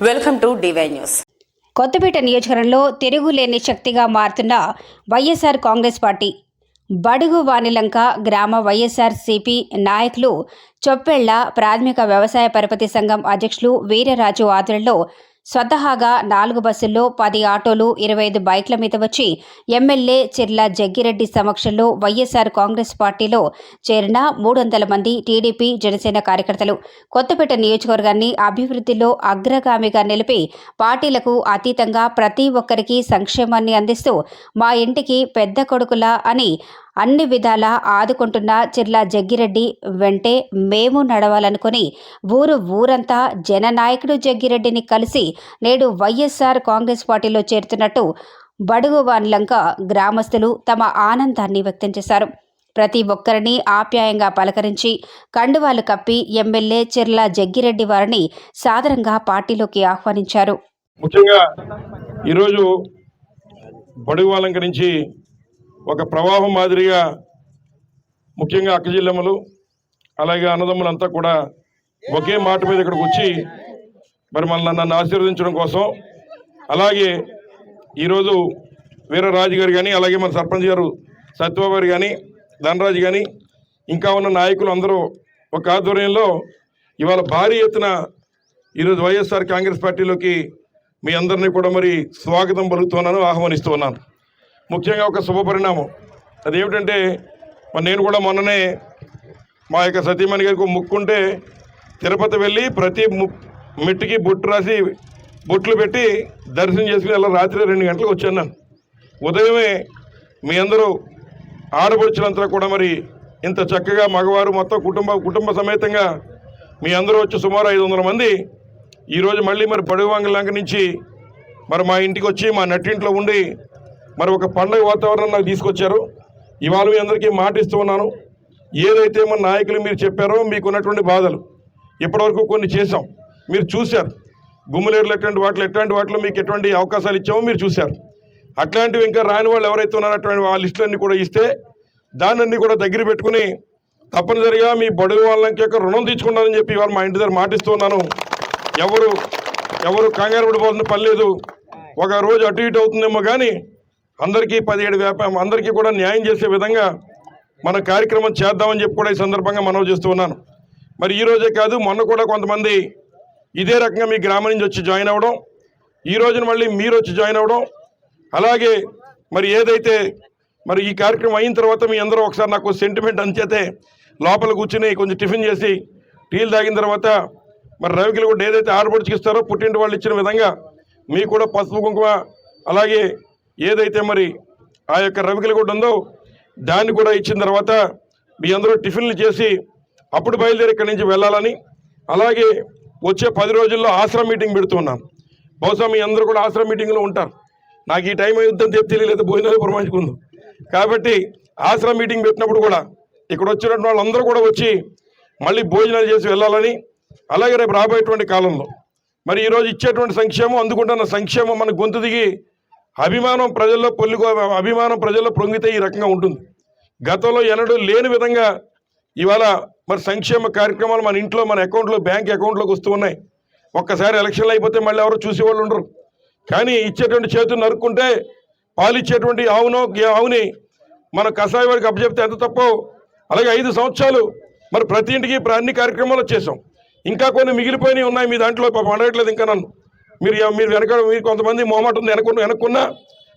Welcome to D Y news Kothapeta నియోజకవర్గంలో తిరుగులేని శక్తిగా మారుతున్న వైఎస్ఆర్ కాంగ్రెస్ పార్టీ. బడుగు వానిలంక గ్రామ వైఎస్ఆర్ సిపి నాయకులు చొప్పెళ్ళ ప్రాథమిక వ్యవసాయ పరపతి సంఘం అధ్యక్షులు వీరరాజు ఆధ్వర్యంలో స్వతహాగా నాలుగు బస్సుల్లో పది ఆటోలు ఇరవై ఐదు బైక్ల మీద వచ్చి ఎమ్మెల్యే చిర్ల జగ్గిరెడ్డి సమక్షంలో వైఎస్ఆర్ కాంగ్రెస్ పార్టీలో చేరిన మూడు వందల మంది టీడీపీ జనసేన కార్యకర్తలు. కొత్తపేట నియోజకవర్గాన్ని అభివృద్ధిలో అగ్రగామిగా నిలిపి పార్టీలకు అతీతంగా ప్రతి ఒక్కరికి సంక్షేమాన్ని అందిస్తూ మా ఇంటికి పెద్ద కొడుకులా అని అన్ని విధాలా ఆదుకుంటున్న చిర్లా జగ్గిరెడ్డి వెంటే మేము నడవాలనుకుని ఊరు ఊరంతా జననాయకుడు జగ్గిరెడ్డిని కలిసి నేడు వైఎస్ఆర్ కాంగ్రెస్ పార్టీలో చేరుతున్నట్టు బడుగు వాన్లంక గ్రామస్తులు తమ ఆనందాన్ని వ్యక్తం చేశారు. ప్రతి ఒక్కరిని ఆప్యాయంగా పలకరించి కండువాలు కప్పి ఎమ్మెల్యే చిర్లా జగ్గిరెడ్డి వారిని సాదరంగా పార్టీలోకి ఆహ్వానించారు. ముఖ్యంగా ఈరోజు బడుగు వాళ్ళంక నుంచి ఒక ప్రవాహం మాదిరిగా ముఖ్యంగా అక్క జిల్లెమ్మలు అలాగే అన్నదమ్ములంతా కూడా ఒకే మాట మీద ఇక్కడికి వచ్చి మరి మన నన్ను ఆశీర్వదించడం కోసం అలాగే ఈరోజు వీరరాజు గారు కానీ అలాగే మన సర్పంచ్ గారు సత్యబాబు గారు కానీ ధనరాజు కానీ ఇంకా ఉన్న నాయకులు అందరూ ఒక ఆధ్వర్యంలో ఇవాళ భారీ ఎత్తున ఈరోజు వైఎస్ఆర్ కాంగ్రెస్ పార్టీలోకి మీ అందరినీ కూడా మరి స్వాగతం పలుకుతున్నాను ఆహ్వానిస్తూ ఉన్నాను. ముఖ్యంగా ఒక శుభ పరిణామం. అదేమిటంటే మరి నేను కూడా మొన్ననే మా యొక్క సతీమణి గారికి ముక్కుంటే తిరుపతి వెళ్ళి ప్రతి ము- మెట్టుకి బొట్టు రాసి బొట్లు పెట్టి దర్శనం చేసుకుని అలా రాత్రి రెండు గంటలకు వచ్చాను ఉదయమే మీ అందరూ ఆడపడుచులంతా కూడా మరి ఇంత చక్కగా మగవారు మొత్తం కుటుంబ కుటుంబ సమేతంగా మీ అందరూ వచ్చి సుమారు ఐదు వందల మంది ఈరోజు మళ్ళీ మరి పడుగువాంగ నుంచి మరి మా ఇంటికి వచ్చి మా నట్టింట్లో ఉండి మరి ఒక పండగ వాతావరణం నాకు తీసుకొచ్చారు. ఇవాళ మీ అందరికీ మాట ఇస్తూ ఉన్నాను. ఏదైతే మన నాయకులు మీరు చెప్పారో మీకు ఉన్నటువంటి బాధలు ఇప్పటివరకు కొన్ని చేశాం. మీరు చూశారు. గుమ్మలేరులు ఎట్లాంటి వాటిలో ఎట్లాంటి వాటిలో మీకు ఎటువంటి అవకాశాలు ఇచ్చామో మీరు చూశారు. అట్లాంటివి ఇంకా రాని వాళ్ళు ఎవరైతే ఉన్నారో అటువంటి ఆ లిస్టులన్నీ కూడా ఇస్తే దాన్ని కూడా దగ్గర పెట్టుకుని తప్పనిసరిగా మీ బడుగు వాళ్ళకి యొక్క రుణం తీసుకుంటానని చెప్పి ఇవాళ మా ఇంటి దగ్గర మాటిస్తూ ఉన్నాను. ఎవరు ఎవరు కంగారు పడిపోతున్న పని లేదు. ఒక రోజు అటు ఇటు అవుతుందేమో కానీ అందరికీ పదిహేడు వ్యాపారం అందరికీ కూడా న్యాయం చేసే విధంగా మన కార్యక్రమం చేద్దామని చెప్పి కూడా ఈ సందర్భంగా మనవి చేస్తూ ఉన్నాను. మరి ఈ రోజే కాదు మొన్న కూడా కొంతమంది ఇదే రకంగా మీ గ్రామం నుంచి వచ్చి జాయిన్ అవ్వడం ఈ రోజున మళ్ళీ మీరు వచ్చి జాయిన్ అవ్వడం అలాగే మరి ఏదైతే మరి ఈ కార్యక్రమం అయిన తర్వాత మీ అందరూ ఒకసారి నాకు సెంటిమెంట్ అంచేతే లోపల కూర్చుని కొంచెం టిఫిన్ చేసి టీలు తాగిన తర్వాత మరి రవికిలు కూడా ఏదైతే ఆడపడికి ఇస్తారో పుట్టింటి వాళ్ళు ఇచ్చిన విధంగా మీకు కూడా పసుపు కుంకుమ అలాగే ఏదైతే మరి ఆ యొక్క రవికిలు కూడా ఉందో దాన్ని కూడా ఇచ్చిన తర్వాత మీ అందరూ టిఫిన్లు చేసి అప్పుడు బయలుదేరి ఇక్కడి నుంచి వెళ్ళాలని అలాగే వచ్చే పది రోజుల్లో ఆశ్రమ మీటింగ్ పెడుతున్నాను బహుశా మీ అందరూ కూడా ఆశ్రమ మీటింగ్లో ఉంటారు. నాకు ఈ టైం యుద్ధం చెప్పి తెలియలేదు భోజనాలు పురమాయించుకుందాం. కాబట్టి ఆశ్రమ మీటింగ్ పెట్టినప్పుడు కూడా ఇక్కడ వచ్చినటువంటి వాళ్ళందరూ కూడా వచ్చి మళ్ళీ భోజనాలు చేసి వెళ్ళాలని అలాగే రేపు రాబోయేటువంటి కాలంలో. మరి ఈరోజు ఇచ్చేటువంటి సంక్షేమం అందుకుంటున్న సంక్షేమం మన గొంతు దిగి అభిమానం ప్రజల్లో పొల్లి అభిమానం ప్రజల్లో పొంగితే ఈ రకంగా ఉంటుంది. గతంలో ఎన్నడూ లేని విధంగా ఇవాళ మరి సంక్షేమ కార్యక్రమాలు మన ఇంట్లో మన అకౌంట్లో బ్యాంక్ అకౌంట్లోకి వస్తూ ఉన్నాయి. ఒక్కసారి ఎలక్షన్లు అయిపోతే మళ్ళీ ఎవరు చూసేవాళ్ళు ఉండరు. కానీ ఇచ్చేటువంటి చేతులు నరుక్కుంటే పాలిచ్చేటువంటి ఆవునో ఆవుని మన కషాయ వాడికి అప్పచెప్తే ఎంత తప్పో అలాగే ఐదు సంవత్సరాలు మరి ప్రతి ఇంటికి అన్ని కార్యక్రమాలు వచ్చేసాం ఇంకా కొన్ని మిగిలిపోయినవి ఉన్నాయి మీ దాంట్లో పాపం అడగట్లేదు ఇంకా నన్ను. మీరు మీరు వెనక మీరు కొంతమంది మొహమాట ఉంది వెనక వెనక్కున్న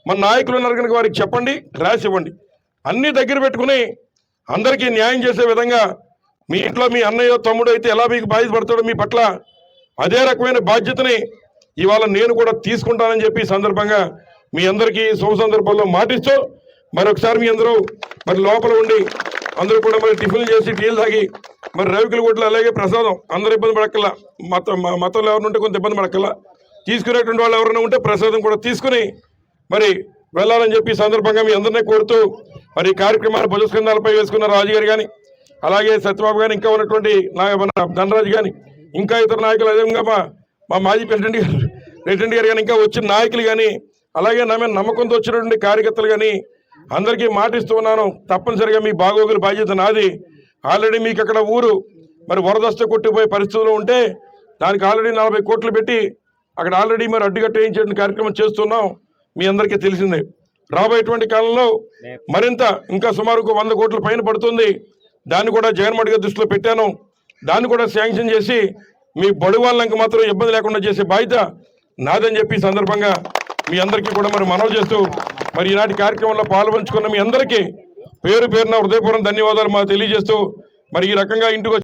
మన నాయకులు ఉన్నారు కనుక వారికి చెప్పండి రాసి ఇవ్వండి. అన్నీ దగ్గర పెట్టుకుని అందరికీ న్యాయం చేసే విధంగా మీ ఇంట్లో మీ అన్నయ్య తమ్ముడు అయితే ఎలా మీకు బాధ్యపడతాడో మీ పట్ల అదే రకమైన బాధ్యతని ఇవాళ నేను కూడా తీసుకుంటానని చెప్పి సందర్భంగా మీ అందరికీ శుభ సందర్భంలో మాటిస్తూ మరొకసారి మీ అందరూ మరి లోపల ఉండి అందరూ కూడా మరి టిఫిన్ చేసి టీలు తాగి మరి రవికుల గుడ్లు అలాగే ప్రసాదం అందరూ ఇబ్బంది పడక్కల్లా మత మతంలో ఎవరు ఉంటే కొంత ఇబ్బంది పడక్కల్లా తీసుకునేటువంటి వాళ్ళు ఎవరైనా ఉంటే ప్రసాదం కూడా తీసుకుని మరి వెళ్ళాలని చెప్పి సందర్భంగా మీ అందరినీ కోరుతూ మరి కార్యక్రమాలు కార్యక్రమాన్ని భుజస్కంధాలపై వేసుకున్న రాజుగారు కానీ అలాగే సత్యబాబు గారు ఇంకా ఉన్నటువంటి నా మన ధనరాజు కానీ ఇంకా ఇతర నాయకులు అదేవిధంగా మా మా మాజీ ప్రెసిడెంట్ గారు ప్రెసిడెంట్ గారు కానీ ఇంకా వచ్చిన నాయకులు కానీ అలాగే నా మీద నమ్మకంతో వచ్చినటువంటి కార్యకర్తలు కానీ అందరికీ మాటిస్తూ ఉన్నాను. తప్పనిసరిగా మీ బాగోగుల బాధ్యత నాది. ఆల్రెడీ మీకు అక్కడ ఊరు మరి వరదస్తే కొట్టిపోయే పరిస్థితుల్లో ఉంటే దానికి ఆల్రెడీ నలభై కోట్లు పెట్టి అక్కడ ఆల్రెడీ మరి అడ్డుకట్టేయించే కార్యక్రమం చేస్తున్నాం. మీ అందరికీ తెలిసిందే. రాబోయేటువంటి కాలంలో మరింత ఇంకా సుమారు వంద కోట్ల పైన పడుతుంది. దాన్ని కూడా జగన్మోహన్ గారి దృష్టిలో పెట్టాను. దాన్ని కూడా శాంక్షన్ చేసి మీ బడుగు వాళ్ళకి మాత్రం ఇబ్బంది లేకుండా చేసే బాధ్యత నాదని చెప్పి సందర్భంగా మీ అందరికీ కూడా మరి మనవి చేస్తూ మరి ఈనాటి కార్యక్రమంలో పాల్పంచుకున్న మీ అందరికీ పేరు పేరున హృదయపూర్వక ధన్యవాదాలు మాకు తెలియజేస్తూ మరి ఈ రకంగా ఇంటికి వచ్చి